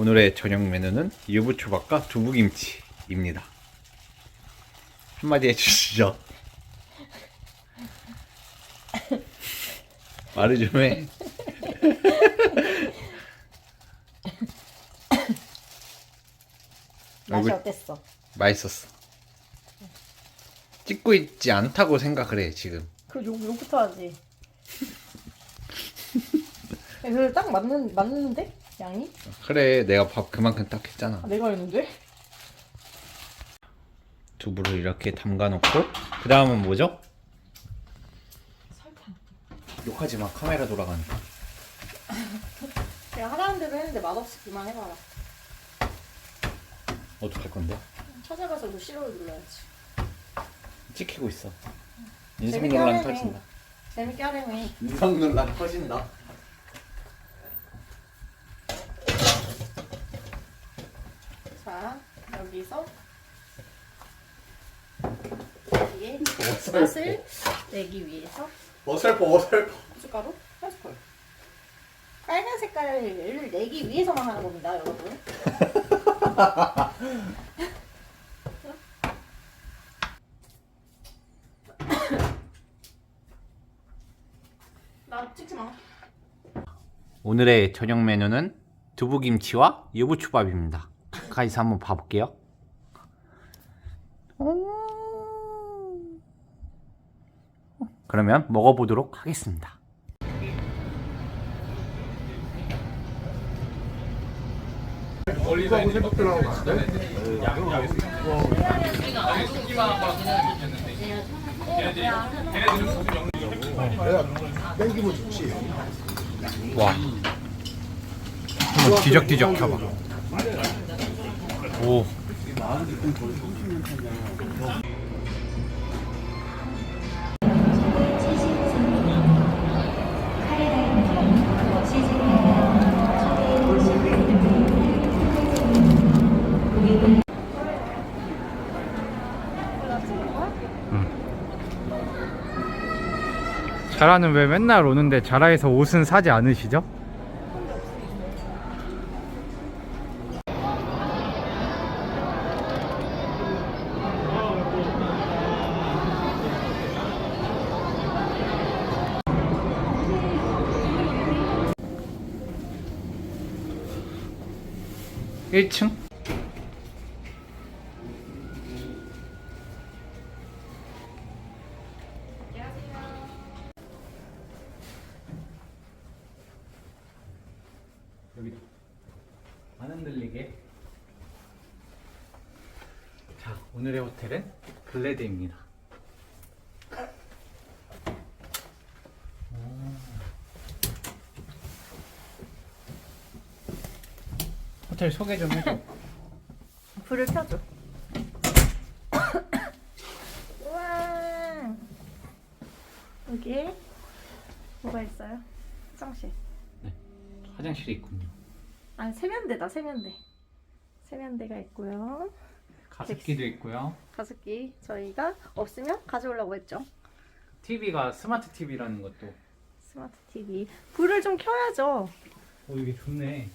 오늘의 저녁 메뉴는 유부초밥과 두부김치입니다. 한마디 해주시죠. 말을 좀 해. 맛이 얼굴- 어땠어? 맛있었어. 찍고 있지 않다고 생각을 해 지금. 그 욕, 욕부터 하지. 그래 딱 맞는 맞는데 양이? 그래 내가 밥 그만큼 딱 했잖아. 아, 내가 했는데? 두부를 이렇게 담가 놓고 그 다음은 뭐죠? 설탕. 욕하지 마 카메라 돌아가니까. 내가 하라는 대로 했는데 맛없이 그만 해봐라. 어떡할 건데? 찾아가서 너 싫어를 눌러야지. 찍히고 있어. 재밌게 논란. 터진다. 재밌게 하려면 인성 논란 터진다. 자 여기서 여기에 맛을 내기 위해서 어설퍼 어설퍼. 고춧가루 한 스푼. 빨간 색깔을 내기 위해서만 하는 겁니다, 여러분. 나 찍지 마. 오늘의 저녁 메뉴는 두부김치와 유부초밥입니다. 가까이서 한번 봐볼게요. 그러면 먹어보도록 하겠습니다. 와. 한번 뒤적뒤적 켜봐. 오. 자라는 왜 맨날 오는데 자라에서 옷은 사지 않으시죠? 일층 오늘의 호텔은 글래드입니다. 호텔 소개 좀 해줘. 불을 켜줘. 우와. 여기에 뭐가 있어요? 화장실. 화장실이 있군요. 아니 세면대다 세면대. 세면대가 있고요. 가습기도 있고요. 가습기 저희가 없으면 가져오려고 했죠. TV가 스마트 TV라는 것도. 스마트 TV. 불을 좀 켜야죠. 오 이게 좋네.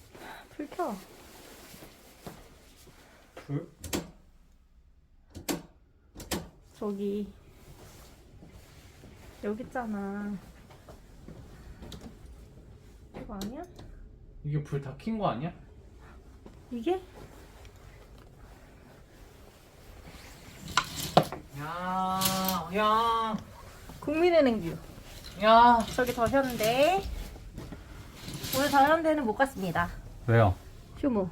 불 켜. 불? 저기 여기 있잖아. 이거 아니야? 이게 불 다 킨 거 아니야? 이게? 야, 야, 국민의 냉뷰. 야. 저기 더 현대. 오늘 더 현대는 못 갔습니다. 왜요? 휴무.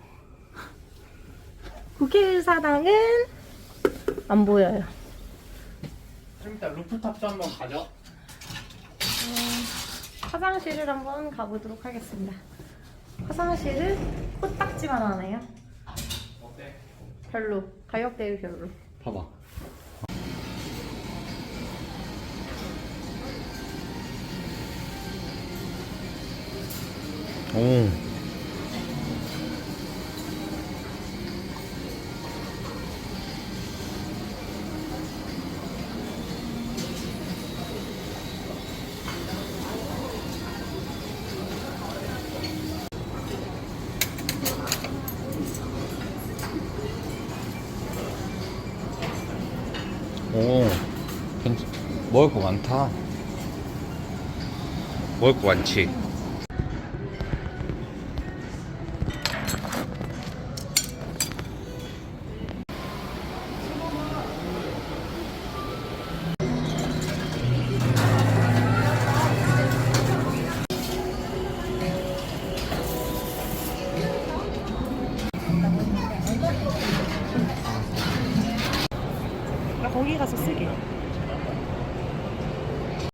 국회의사당은 안 보여요. 좀 이따 루프탑도 한번 가죠. 화장실을 한번 가보도록 하겠습니다. 화장실은 코딱지만 하네요. 어때? 별로. 가격 대비 별로. 봐봐. 오. 오, 괜찮, 먹을 거 많다. 먹을 거 많지. 가서 쓰게.